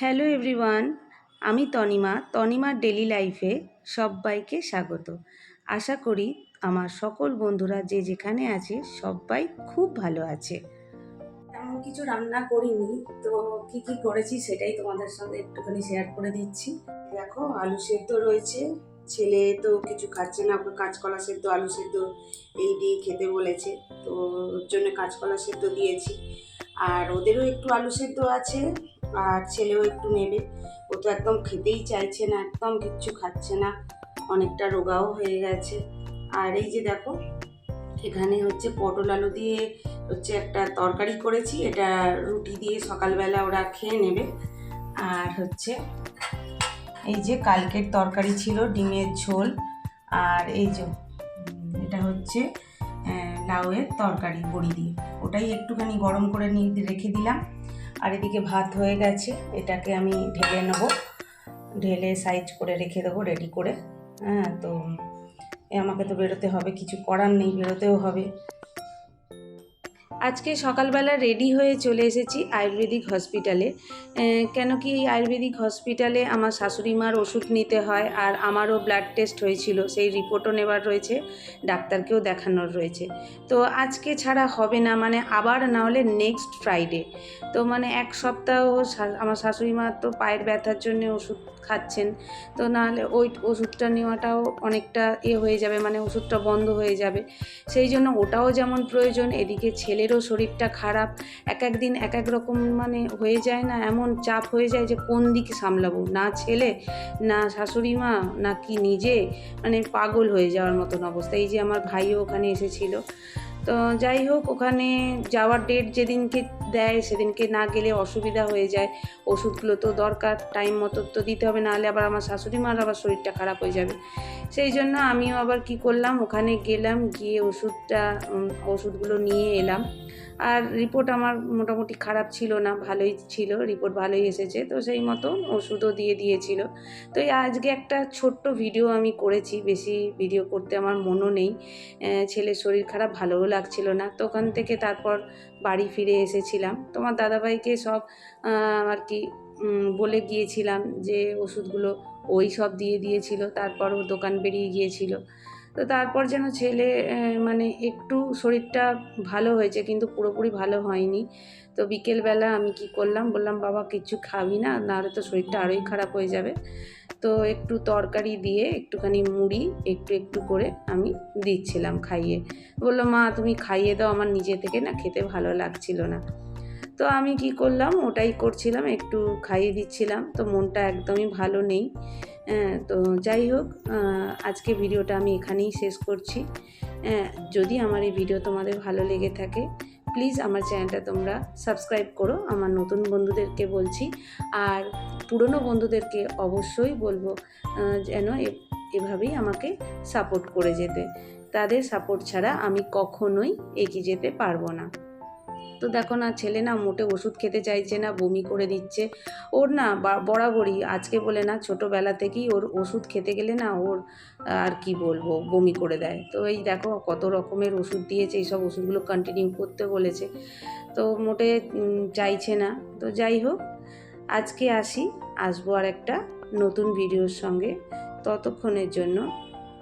Hello everyone, আমি Tanima তনিমার daily লাইফে সবাইকে স্বাগত। আশা করি আমার সকল বন্ধুরা যে যেখানে আছে সবাই খুব ভালো আছে। তেমন কিছু রান্না করিনি, তো কি কি করেছি সেটাই তোমাদের সঙ্গে একটুখানি শেয়ার করে দিচ্ছি। দেখো, আলু সেদ্ধ রয়েছে। ছেলে তো কিছু খাচ্ছে না, ওকে কাঁচকলা সেদ্ধ, আলু সেদ্ধ এই দিয়ে খেতে বলেছে। তো ওর জন্য কাঁচকলা সেদ্ধ দিয়েছি। আর ওদেরও একটু আলু সেদ্ধ আছে, আর ছেলেও একটু নেবে। ও তো একদম খেতেই চাইছে না, একদম কিচ্ছু খাচ্ছে না। অনেকটা রোগাও হয়ে গেছে। আর এই যে দেখো, এখানে হচ্ছে পটল আলু দিয়ে হচ্ছে একটা তরকারি করেছি। এটা রুটি দিয়ে সকালবেলা ওরা খেয়ে নেবে। আর হচ্ছে এই যে কালকের তরকারি ছিল ডিমের ঝোল। আর এই যে এটা হচ্ছে লাউয়ের তরকারি বড়ি দিয়ে। ওটাই একটুখানি গরম করে নিয়ে রেখে দিলাম। আর এদিকে ভাত হয়ে গেছে, এটাকে আমি ঢেলে নেব। ঢেলে সাইজ করে রেখে দেবো রেডি করে। হ্যাঁ তো আমাকে তো বেরোতে হবে, কিছু করার নেই, বেরোতেও হবে। আজকে সকালবেলা রেডি হয়ে চলে এসেছি আয়ুর্বেদিক হসপিটালে কেন কি এই আয়ুর্বেদিক হসপিটালে আমার শাশুড়ি মার ওষুধ নিতে হয় আর আমারও ব্লাড টেস্ট হয়েছিল, সেই রিপোর্টও নেবার রয়েছে, ডাক্তারকেও দেখানোর রয়েছে। তো আজকে ছাড়া হবে না মানে আবার না হলে নেক্সট ফ্রাইডে তো মানে এক সপ্তাহ আমার শাশুড়ি মা তো পায়ের ব্যথার জন্য ওষুধ খাচ্ছেন, তো নাহলে ওই ওষুধটা নেওয়াটাও অনেকটা এ হয়ে যাবে মানে ওষুধটা বন্ধ হয়ে যাবে। সেই জন্য ওটাও যেমন প্রয়োজন, এদিকে ছেলেরও শরীরটা খারাপ, এক এক দিন এক এক রকম মানে হয়ে যায় না, এমন চাপ হয়ে যায় যে কোন দিকে সামলাবো? না ছেলে, না শাশুড়ি মা না কি নিজে? মানে পাগল হয়ে যাওয়ার মতন অবস্থা। এই যে আমার ভাইও ওখানে এসেছিল। তো যাই হোক, ওখানে যাওয়ার ডেট যেদিনকে দেয় সেদিনকে না গেলে অসুবিধা হয়ে যায়। ওষুধগুলো তো দরকার টাইম মতো তো দিতে হবে, নাহলে আবার আমার শাশুড়ি মার আবার শরীরটা খারাপ হয়ে যাবে। সেই জন্য আমিও আবার কি করলাম, ওখানে গেলাম, গিয়ে ওষুধটা ওষুধগুলো নিয়ে এলাম। আর রিপোর্ট আমার মোটামুটি খারাপ ছিল না, ভালোই ছিল রিপোর্ট ভালোই এসেছে, তো সেই মতো ওষুধও দিয়ে দিয়েছিল। তো এই আজকে একটা ছোট্ট ভিডিও আমি করেছি, বেশি ভিডিও করতে আমার মনও নেই। ছেলের শরীর খারাপ ভালোও লাগছিল না। তো ওখান থেকে তারপর বাড়ি ফিরে এসেছিলাম। তোমার দাদাভাইকে সব আর কি বলে গিয়েছিলাম যে ওষুধগুলো ওই সব দিয়ে দিয়েছিল। তারপর ও দোকান বেরিয়ে গিয়েছিল। তো তারপর যেন ছেলে মানে একটু শরীরটা ভালো হয়েছে, কিন্তু পুরোপুরি ভালো হয়নি। তো বিকেলবেলা আমি কি করলাম, বললাম, বাবা, কিছু খাবি না, নাহলে তো শরীরটা আরোই খারাপ হয়ে যাবে। তো একটু তরকারি দিয়ে একটুখানি মুড়ি, একটু একটু করে আমি দিচ্ছিলাম খাইয়ে। বলল, মা, তুমি খাইয়ে দাও, আমার নিজে থেকে না খেতে ভালো লাগছিল না। তো আমি কি করলাম, ওটাই করছিলাম, একটু খাইয়ে দিচ্ছিলাম। তো মনটা একদমই ভালো নেই। তো যাই হোক আজকে ভিডিওটা আমি এখানেই শেষ করছি। যদি আমার এই ভিডিও তোমাদের ভালো লেগে থাকে প্লিজ আমার চ্যানেলটা তোমরা সাবস্ক্রাইব করো, আমার নতুন বন্ধুদেরকে বলছি। আর পুরনো বন্ধুদেরকে অবশ্যই বলব যেন এভাবেই আমাকে সাপোর্ট করে যেতে। তাদের সাপোর্ট ছাড়া আমি কখনোই এগিয়ে যেতে পারব না। তো দেখো না, ছেলে না মোটে ওষুধ খেতে চাইছে না, বমি করে দিচ্ছে। ওর না বরাবরই আজকে বলে না, ছোটোবেলা থেকেই ওর ওষুধ খেতে গেলে না ওর আর কি বলব, বমি করে দেয়। তো এই দেখো কত রকমের ওষুধ দিয়েছে, এইসব ওষুধগুলো কন্টিনিউ করতে বলেছে। তো মোটে চাইছে না। তো যাই হোক, আজকে আসি, আসব আর একটা নতুন ভিডিওর সঙ্গে। ততক্ষণের জন্য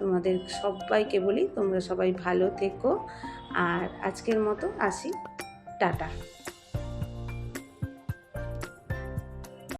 তোমাদের সবাইকে বলি, তোমরা সবাই ভালো থেকো। আর আজকের মতো আসি। Tata.